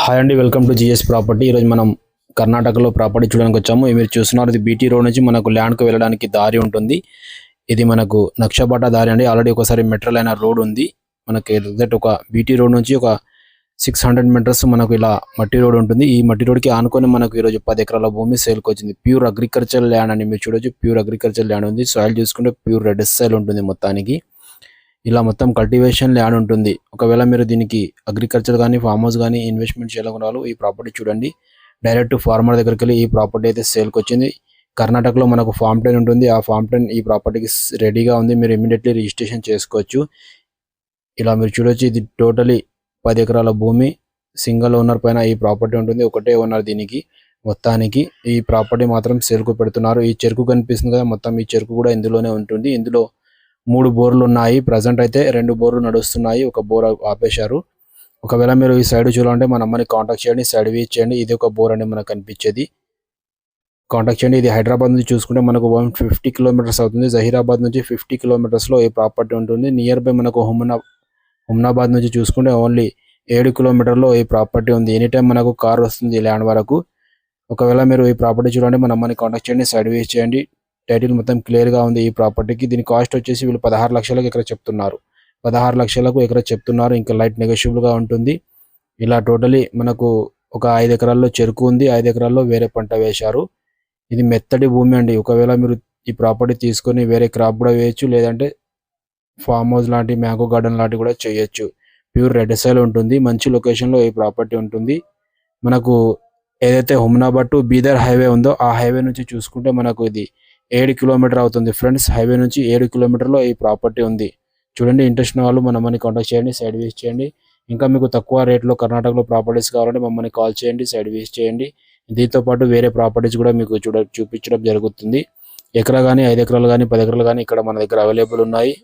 Hi అండి welcome to GS property. ఈరోజు మనం కర్ణాటకలో ప్రాపర్టీ చూడడానికి వచ్చాము. ఇది మీరు చూస్తున్నారు ఇది బీటీ రోడ్ నుంచి మనకు ల్యాండ్కు వెళ్ళడానికి దారి ఉంటుంది. ఇది మనకు నక్షబాట దారి అండి. ఆల్రెడీ ఒకసారి మెట్రల్ అయిన రోడ్ ఉంది. మనకి ఎగ్జాక్ట్ ఒక బీటీ రోడ్ నుంచి ఒక సిక్స్ హండ్రెడ్ మీటర్స్ మనకు ఇలా మట్టి రోడ్ ఉంటుంది. ఈ మట్టి రోడ్కి ఆనుకొని మనకు ఈరోజు పది ఎకరాల భూమి సేల్కి వచ్చింది. ప్యూర్ అగ్రికల్చర్ ల్యాండ్ అని మీరు చూడొచ్చు. ప్యూర్ అగ్రికల్చర్ ల్యాండ్ ఉంది. సాయిల్ చూసుకుంటే ప్యూర్ రెడ్ సాయిల్ ఉంటుంది మొత్తానికి. ఇలా మొత్తం కల్టివేషన్ ల్యాండ్ ఉంటుంది. ఒకవేళ మీరు దీనికి అగ్రికల్చర్ కానీ ఫామ్ హౌస్ కానీ ఇన్వెస్ట్మెంట్ చేయాలనుకున్నారు ఈ ప్రాపర్టీ చూడండి. డైరెక్ట్ ఫార్మర్ దగ్గరికి వెళ్ళి ఈ ప్రాపర్టీ అయితే సేల్కి వచ్చింది. కర్ణాటకలో మనకు ఫామ్ టెన్ ఉంటుంది. ఆ ఫామ్ టెన్ ఈ ప్రాపర్టీకి రెడీగా ఉంది. మీరు ఇమీడియట్లీ రిజిస్ట్రేషన్ చేసుకోవచ్చు. ఇలా మీరు చూడొచ్చు. ఇది టోటలీ పది ఎకరాల భూమి. సింగిల్ ఓనర్ పైన ఈ ప్రాపర్టీ ఉంటుంది. ఒకటే ఓనర్ దీనికి. మొత్తానికి ఈ ప్రాపర్టీ మాత్రం సేల్కు పెడుతున్నారు. ఈ చెరుకు కనిపిస్తుంది కదా మొత్తం ఈ చెరుకు కూడా ఇందులోనే ఉంటుంది. ఇందులో మూడు బోర్లు ఉన్నాయి. ప్రజెంట్ అయితే రెండు బోర్లు నడుస్తున్నాయి. ఒక బోర్ ఆపేశారు. ఒకవేళ మీరు ఈ సైడ్ చూడాలంటే మన అమ్మని కాంటాక్ట్ చేయండి. సైడ్ వీచ్ చేయండి ఇది ఒక బోర్ అని మనకు కనిపించేది. కాంటాక్ట్ చేయండి. ఇది హైదరాబాద్ నుంచి చూసుకుంటే మనకు వన్ ఫిఫ్టీ కిలోమీటర్స్ అవుతుంది. జహీరాబాద్ నుంచి ఫిఫ్టీ కిలోమీటర్స్లో ఈ ప్రాపర్టీ ఉంటుంది. నియర్ బై మనకు హుమ్నా హుమ్నాబాద్ నుంచి చూసుకుంటే ఓన్లీ ఏడు కిలోమీటర్లో ఈ ప్రాపర్టీ ఉంది. ఎనీ టైం మనకు కార్ వస్తుంది ల్యాండ్ వరకు. ఒకవేళ మీరు ఈ ప్రాపర్టీ చూడండి మన అమ్మని కాంటాక్ట్ చేయండి. సైడ్ వేస్ చేయండి టైటిల్ మొత్తం క్లియర్గా ఉంది ఈ ప్రాపర్టీకి. దీని కాస్ట్ వచ్చేసి వీళ్ళు పదహారు లక్షలకు ఇక్కడ చెప్తున్నారు. పదహారు లక్షలకు ఇక్కడ చెప్తున్నారు. ఇంకా లైట్ నెగోషియబుల్గా ఉంటుంది. ఇలా టోటలీ మనకు ఒక ఐదు ఎకరాల్లో చెరుకు ఉంది. ఐదు ఎకరాల్లో వేరే పంట వేశారు. ఇది మెత్తడి భూమి అండి. ఒకవేళ మీరు ఈ ప్రాపర్టీ తీసుకొని వేరే క్రాప్ కూడా వేయచ్చు. లేదంటే ఫామ్ హౌస్ లాంటి మ్యాంగో గార్డెన్ లాంటివి కూడా చేయొచ్చు. ప్యూర్ రెడ్ సైల్ ఉంటుంది. మంచి లొకేషన్లో ఈ ప్రాపర్టీ ఉంటుంది. మనకు ఏదైతే హుమ్నాబాద్ టు బీదర్ హైవే ఉందో ఆ హైవే నుంచి చూసుకుంటే మనకు ఇది ఏడు కిలోమీటర్ అవుతుంది. ఫ్రెండ్స్ హైవే నుంచి ఏడు కిలోమీటర్లో ఈ ప్రాపర్టీ ఉంది. చూడండి ఇంట్రెస్ట్ వాళ్ళు మన మనీ కాంటాక్ట్ చేయండి సైడ్ వేస్ చేయండి. ఇంకా మీకు తక్కువ రేట్లో కర్ణాటకలో ప్రాపర్టీస్ కావాలంటే మమ్మల్ని కాల్ చేయండి సైడ్ వేస్ చేయండి. దీంతో పాటు వేరే ప్రాపర్టీస్ కూడా మీకు చూడ చూపించడం జరుగుతుంది. ఎకరా కానీ ఐదు ఎకరాలు కానీ పది ఎకరాలు కానీ ఇక్కడ మన దగ్గర అవైలబుల్ ఉన్నాయి.